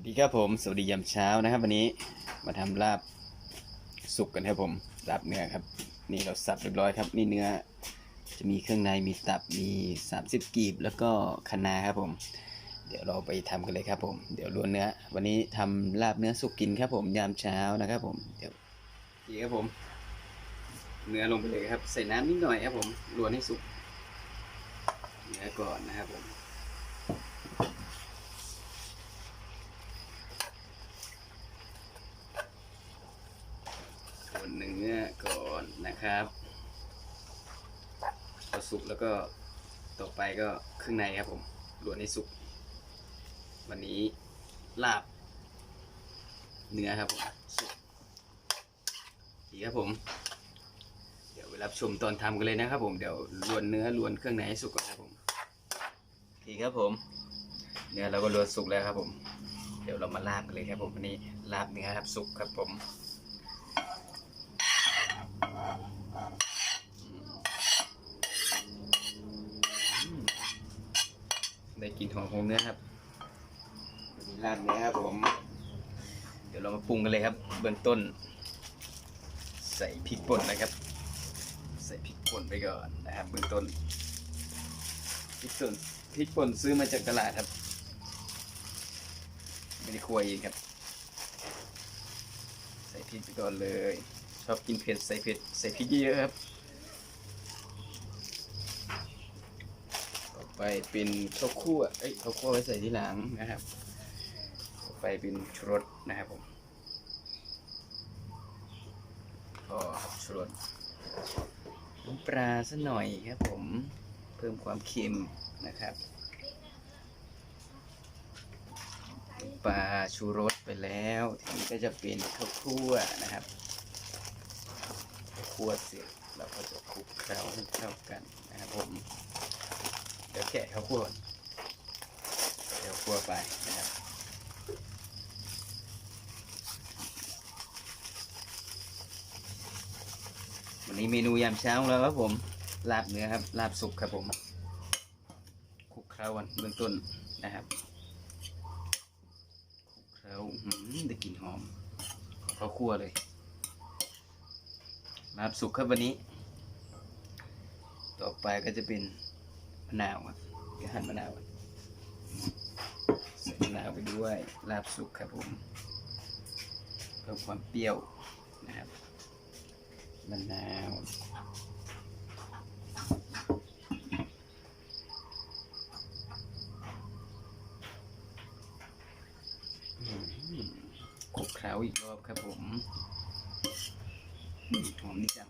สวัสดีครับผมสวัสดียามเช้านะครับวันนี้มาทำลาบสุกกันครับผมลาบเนื้อครับ นี่เราสับเรียบร้อยครับ นี่เนื้อจะมีเครื่องในมีตับมี 30 กีบ แล้วก็คะนาครับผม เดี๋ยวเราไปทำกันเลยครับผม เดี๋ยวลวนเนื้อ วันนี้ทำลาบเนื้อสุกกินครับผมยามเช้านะครับผมเดี๋ยวดีครับผม เนื้อลงไปเลยครับ ใส่น้ำนิดหน่อยครับผมลวนให้สุกเนื้อก่อนนะครับผม ส่วนเนื้อก่อนนะครับพอสุ ก็ต่อไปก็เครื่องในครับผมลวนให้สุก วันนี้ลาบ เนื้อครับผมสุกดีครับผม เดี๋ยวไปรับชมตอนทำกันเลยนะครับผมเดี๋ยวลวนเนื้อลวนเครื่องในให้สุกก่อนครับผมโอเคครับผม เนื้อเราก็ลวนสุกแล้วครับผม เดี๋ยวเรามาลาบกันเลยครับผมวันนี้ลาบเนื้อครับสุกครับผม ได้กลิ่นหอมของเนื้อครับวันนี้ราดเนื้อครับผม เดี๋ยวเรามาปรุงกันเลยครับ เบื้องต้น ใส่พริกป่นนะครับ ใส่พริกป่นไปก่อนนะครับ เบื้องต้นพริกป่นพริกป่นซื้อมาจากตลาดครับไม่ได้คั่วเองครับ ใส่พริกไปก่อนเลย ชอบกินเผ็ดใส่เผ็ดใส่พริกเยอะๆครับ ต่อ ไปเป็นข้าวคั่วเอ้ยข้าวคั่วไว้ใส่ที่หลังนะครับ ไปเป็นชูรสนะครับผมก็ชูรสน้ำปลาสัหน่อยครับผม เพิ่มความเค็มนะครับปลาชูรสไปแล้วทีนี้ก็จะเป็นข้าวคั่วนะครับคั่วเสร็จเราก็จะคลุกเคล้าให้เข้ากันนะครับผม ดี๋ยวแกะข้าวคั่วเดี๋ยวคั่วไปนะครับวันนี้เมนูยามเช้าของเราครับผมลาบเนื้อครับลาบสุกครับผมคลุกเคล้ากันเบื้องต้นนะครับคลุกเคล้าหือได้กลิ่นหอมของข้าวคั่วเลยลาบสุกครับวันนี้ ต่อไปก็จะเป็น มะนาวครับเดี๋ยวหั่นมะนาวใส่มะนาวไปด้วยลาบสุกครับผมเพิ่มความเปรี้ยวนะครับมะนาวอืมคลุกเคล้าอีกรอบครับผมอืมหอมดีจัง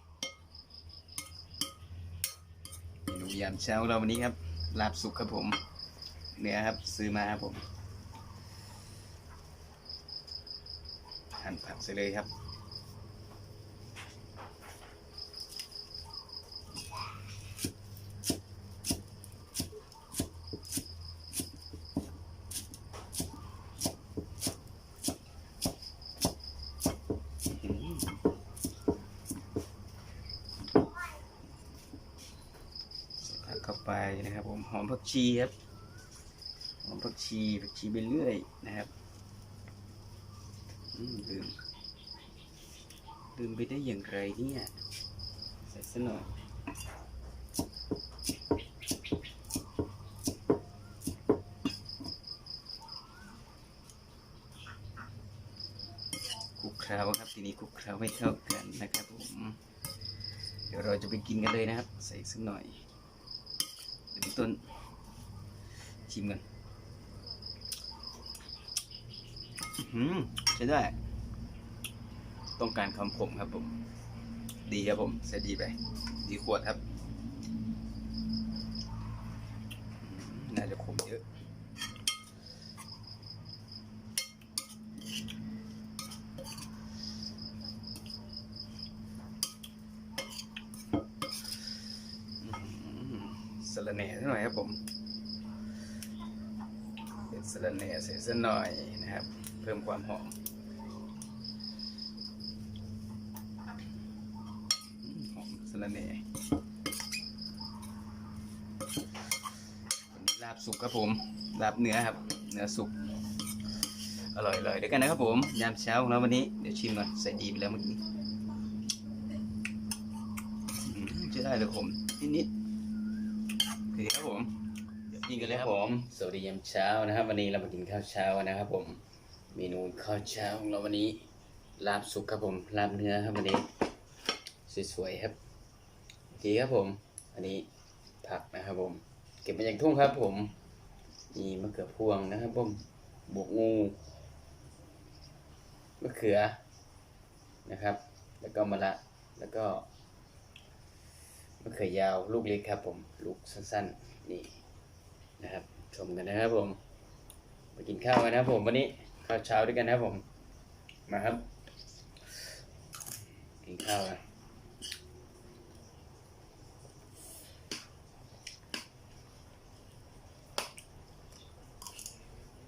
เมนู ยามเช้าเราวันนี้ครับลาบสุกครับผม เนื้อครับซื้อมาครับผม หั่นผักเสร็จเลยครับ ใส่ผักเข้าไปนะครับผม หอมผักชีครับ หอมผักชีผักชีไปเรื่อยนะครับลืมลืมไปได้อย่างไรเนี่ยใส่ซะหน่อยคลุกเคล้าครับทีนี้คลุกเคล้าให้เข้ากันนะครับผม เดี๋ยวเราจะไปกินกันเลยนะครับ ใส่สักหน่อย เดี๋ยวต้นชิมกันหืมใช้ได้ ต้องการคำผมครับผม ดีครับผมใส่ดีไป ดีขวดครับอืมน่าจะขมเยอะ สะระแหน่สักหน่อยครับผมเป็นสะระแหน่ใส่สักหน่อยนะครับ เพิ่มความหอมหอมสะระแหน่วันนี้ลาบสุกครับผมลาบเนื้อครับ เนื้อสุกอร่อยๆด้วยกันนะครับผม ยามเช้าของเราวันนี้ เดี๋ยวชิมก่อนใส่ดีไปแล้วเมื่อกี้จะได้เลยผมนิดๆ โอเคครับผมยินกันเลยครับผม สวัสดียามเช้านะครับ วันนี้เรามากินข้าวเช้านนะครับ ผม เมนูข้าวเช้าของเราวันนี้ลาบสุกครับผมลาบเนื้อครับวันนี้สวยๆครับโอเคครับผม อันนี้ผักนะครับ ผม เก็บมาจากทุ่งครับ ผมมีมะเขือพวงนะครับผมบวกงูมะเขือนะครับ แล้วก็มะละแล้วก็ มะเขือยาวลูกเล็กครับผมลูกสั้นๆนี่นะครับ ชมกันนะครับผมมากินข้าวกันนะครับผมวันนี้ข้าวเช้าด้วยกันนะครับผมมาครับ กินข้าวกัน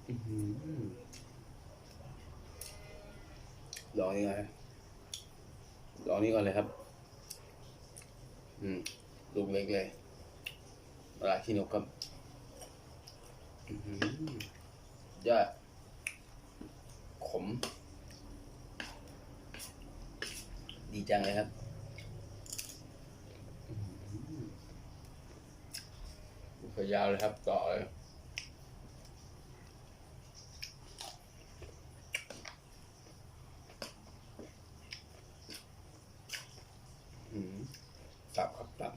อื้อหือลองนี่ก่อนนะลองนี่ก่อนเลยครับ อืม ลูกเล็กเลยปลาขี้นกครับยอดขม ดีจังเลยครับยาวเลยครับ ต่อเลยอื้อหือตับครับตับ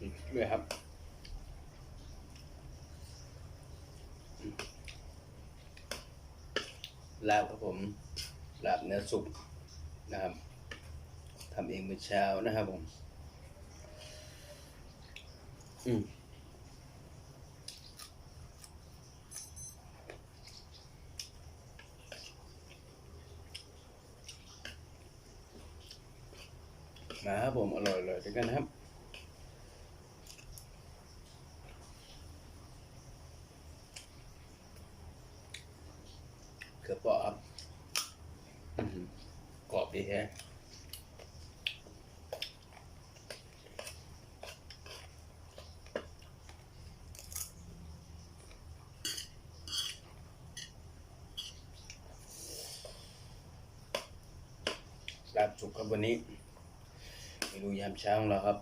อีก ด้วยครับอืมลาบครับผมลาบเนื้อสุกนะครับทำเองเมื่อเช้านะครับผม อืมมาครับผมอร่อยเลยด้วยกันนะครับ เกือบเปาะครับอื้อหือ กรอบดีแฮะลาบสุกครับวันนี้เมนูยามเช้าของเราครับ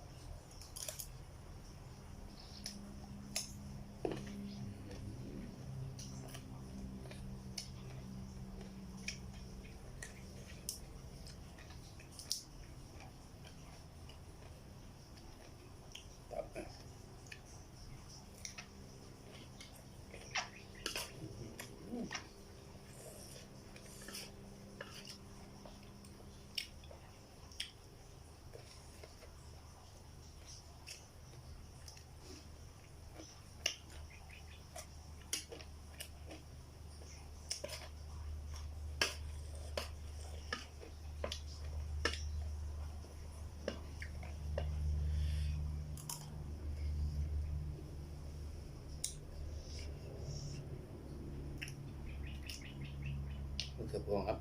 มะเขือพวงครับ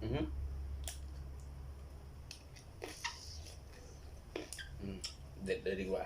อือฮึอืมเด็ดเลยดีกว่า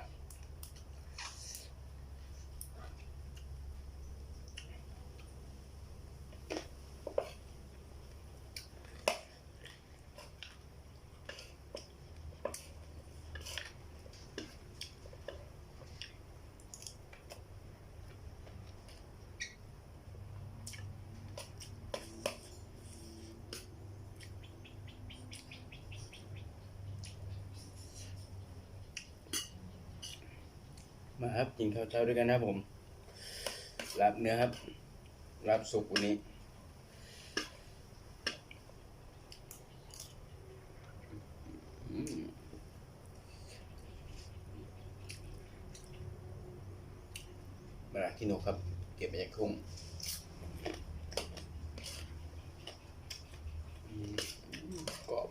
มาครับกินข้าวเช้าด้วยกันนะผมลาบเนื้อครับลาบสุกวันนี้มมะระขี้นกครับ เก็บมาจากทุ่งกรอบ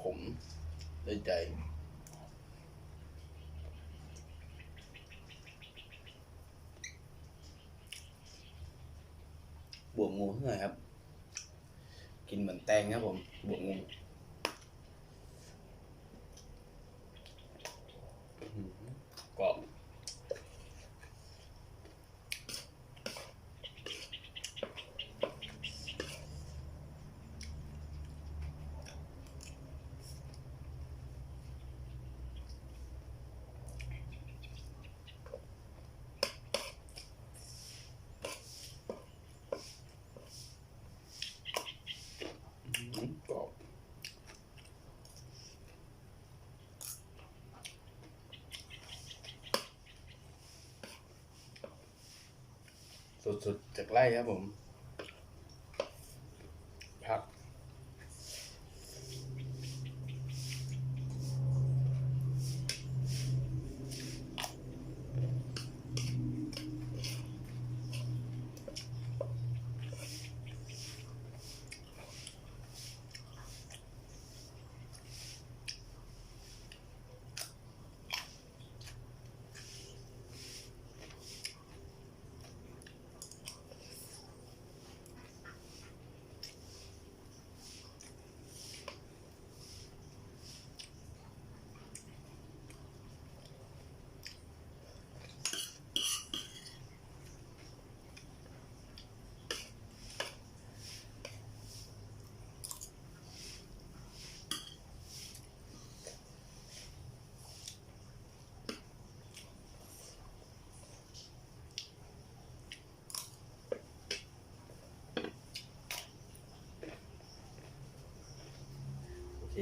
ขมได้ใจ บวกงูหน่อยครับ กินเหมือนแตงครับผมบวกงูอื้อหือกรอบอื้อหือกรอบ สุดๆจากไร่ครับผม ผัก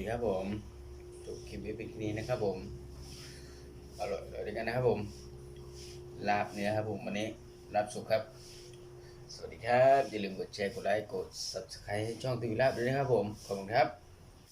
โอเครับผมจบคลิปวิดีโอนี้นะครับผมอร่อยเลยวยกันนะครับผมลาบเนื้อครับผมวันนี้ลาบสุกครับ สวัสดีครับ อย่าลืมกดแชร์กดไลค์กด subscribe ให้ช่องตีวิลาบด้วยนะครับผม ขอบคุณครับ